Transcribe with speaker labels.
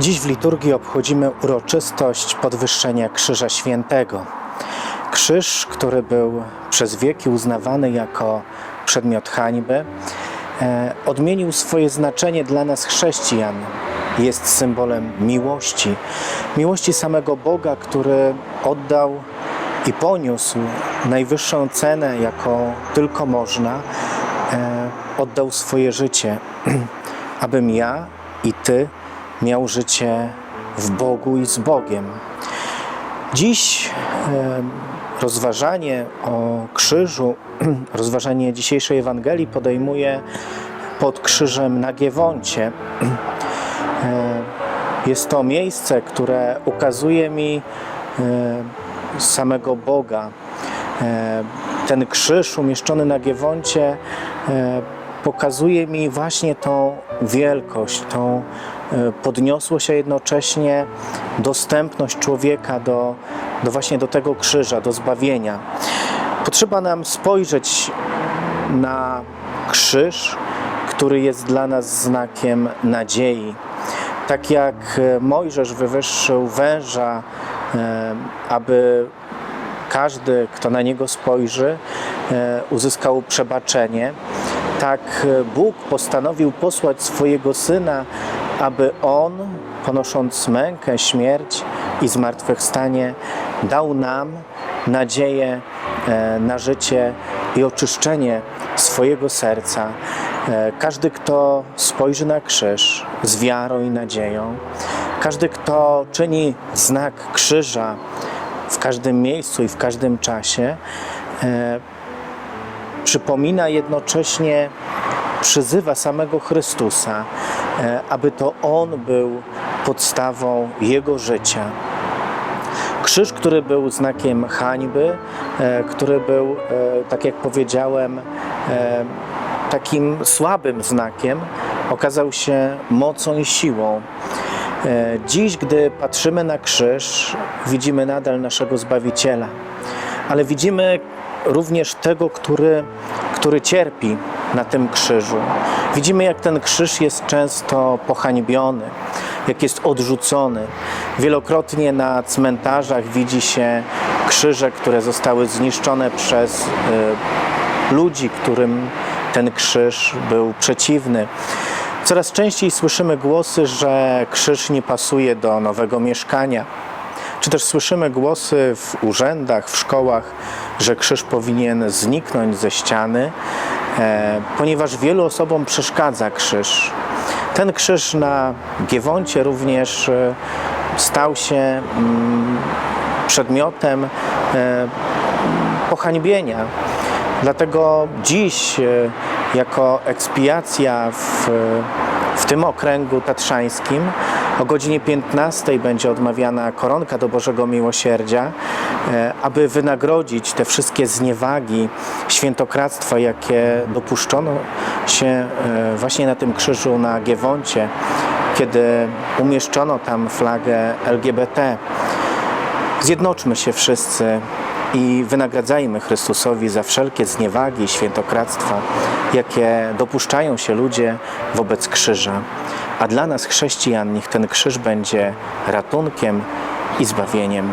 Speaker 1: Dziś w liturgii obchodzimy uroczystość podwyższenia Krzyża Świętego. Krzyż, który był przez wieki uznawany jako przedmiot hańby, e, odmienił swoje znaczenie dla nas chrześcijan. Jest symbolem miłości, miłości samego Boga, który oddał i poniósł najwyższą cenę, jaką tylko można, e, oddał swoje życie, abym ja i Ty miał życie w Bogu i z Bogiem. Dziś e, rozważanie o krzyżu, rozważanie dzisiejszej Ewangelii podejmuje pod krzyżem na Giewoncie. E, Jest to miejsce, które ukazuje mi e, samego Boga. Ten krzyż umieszczony na Giewoncie pokazuje mi właśnie tą wielkość, tą e, podniosłość, a jednocześnie dostępność człowieka do, do właśnie do tego krzyża, do zbawienia. Potrzeba nam spojrzeć na krzyż, który jest dla nas znakiem nadziei. Tak jak e, Mojżesz wywyższył węża, e, aby każdy, kto na niego spojrzy, uzyskał przebaczenie, tak Bóg postanowił posłać swojego syna, aby on, ponosząc mękę, śmierć i zmartwychwstanie, dał nam nadzieję e, na życie i oczyszczenie swojego serca. E, Każdy, kto spojrzy na krzyż z wiarą i nadzieją, każdy, kto czyni znak krzyża w każdym miejscu i w każdym czasie, e, przypomina jednocześnie, przyzywa samego Chrystusa, aby to On był podstawą Jego życia. Krzyż, który był znakiem hańby, e, który był, e, tak jak powiedziałem, e, takim słabym znakiem, okazał się mocą i siłą. E, Dziś, gdy patrzymy na krzyż, widzimy nadal naszego Zbawiciela, ale widzimy również tego, który, który cierpi na tym krzyżu. Widzimy, jak ten krzyż jest często pohańbiony, jak jest odrzucony. Wielokrotnie na cmentarzach widzi się krzyże, które zostały zniszczone przez y, ludzi, którym ten krzyż był przeciwny. Coraz częściej słyszymy głosy, że krzyż nie pasuje do nowego mieszkania. Czy też słyszymy głosy w urzędach, w szkołach, że krzyż powinien zniknąć ze ściany, ponieważ wielu osobom przeszkadza krzyż. Ten krzyż na Giewoncie również e, stał się mm, przedmiotem e, pohańbienia. Dlatego dziś, e, jako ekspiacja w, w tym okręgu tatrzańskim, o godzinie 15 będzie odmawiana koronka do Bożego Miłosierdzia, e, aby wynagrodzić te wszystkie zniewagi, świętokradztwa, jakie dopuszczono się e, właśnie na tym krzyżu na Giewoncie, kiedy umieszczono tam flagę LGBT. Zjednoczmy się wszyscy i wynagradzajmy Chrystusowi za wszelkie zniewagi i świętokradztwa, jakie dopuszczają się ludzie wobec krzyża. A dla nas, chrześcijan, niech ten krzyż będzie ratunkiem i zbawieniem.